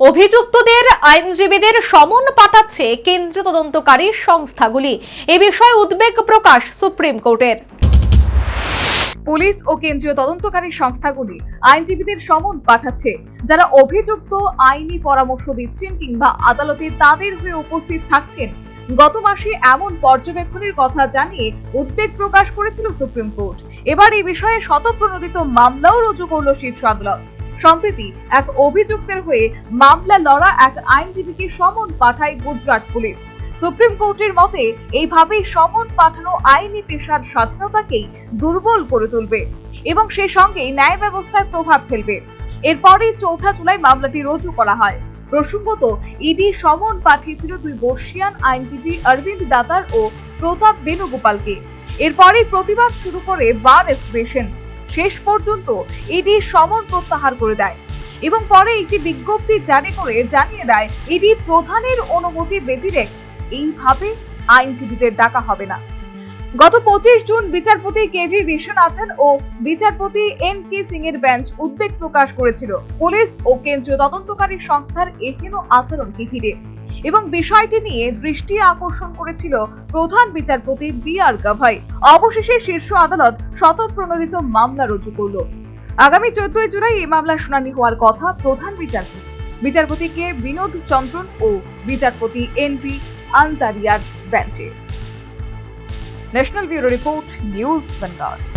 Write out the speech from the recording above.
অভিযুক্তদের আইনজীবীদের সমন পাঠাচ্ছে কেন্দ্রীয় তদন্তকারী সংস্থাগুলি। এ বিষয়ে উদ্বেগ প্রকাশ সুপ্রিম কোর্টের। পুলিশ ও কেন্দ্রীয় তদন্তকারী সংস্থাগুলি আইনজীবীদের সমন পাঠাচ্ছে। যারা অভিযুক্ত, আইনি পরামর্শ দিচ্ছেন কিংবা আদালতে তাদের হয়ে উপস্থিত থাকছেন, গত মাসে এমন পর্যবেক্ষণের কথা জানিয়ে উদ্বেগ প্রকাশ করেছিল সুপ্রিম কোর্ট। এবার এই বিষয়ে শতপ্রণোদিত মামলাও রুজু করল শীর্ষ আদালত। সম্প্রতি এক অভিযুক্তের হয়ে মামলা লড়া এক আইনজীবীকে সমন পাঠায় গুজরাট পুলিশ। সুপ্রিম কোর্টের মতে, এইভাবেই সমন পাঠানো আইনি পেশার স্বাধীনতাকেই দুর্বল করে তুলবে এবং সে সঙ্গে ন্যায় ব্যবস্থায় প্রভাব ফেলবে। এরপরই চৌঠা জুলাই মামলাটি রুজু করা হয়। প্রসঙ্গত, ইডি সমন পাঠিয়েছিল দুই বর্ষিয়ান আইনজীবী অরবিন্দ দাতার ও প্রতাপ বেণুগোপালকে। এরপরই প্রতিবাদ শুরু করে বার এসোসিয়েশন শেষ পর্যন্ত ইডি সমন প্রত্যাহার করে দেয় এবং পরে একটি বিজ্ঞপ্তি জারি করে জানিয়ে দেয় ইডি প্রধানের অনুমতি ব্যতিরেক এইভাবে আইনজীবীদের ডাকা হবে না। গত পঁচিশ জুন বিচারপতি কে ভি বিশ্বনাথন ও বিচারপতি এম কে সিং এর বেঞ্চ উদ্বেগ প্রকাশ করেছিল। পুলিশ ও কেন্দ্রীয় তদন্তকারী সংস্থার এহেন আচরণকে ঘিরে এবং বিষয়টি নিয়ে দৃষ্টি আকর্ষণ করেছিল প্রধান বিচারপতি বি আর গাভাই। অবশেষে শীর্ষ আদালত শতপ্রণোদিত মামলা রুজু করল। আগামী চোদ্দই জুলাই এই মামলার শুনানি হওয়ার কথা প্রধান বিচারপতি বিচারপতি কে বিনোদ চন্দ্রন ও বিচারপতি এন ভি আনসারিয়ার বেঞ্চে। National bureau report, news Bengal.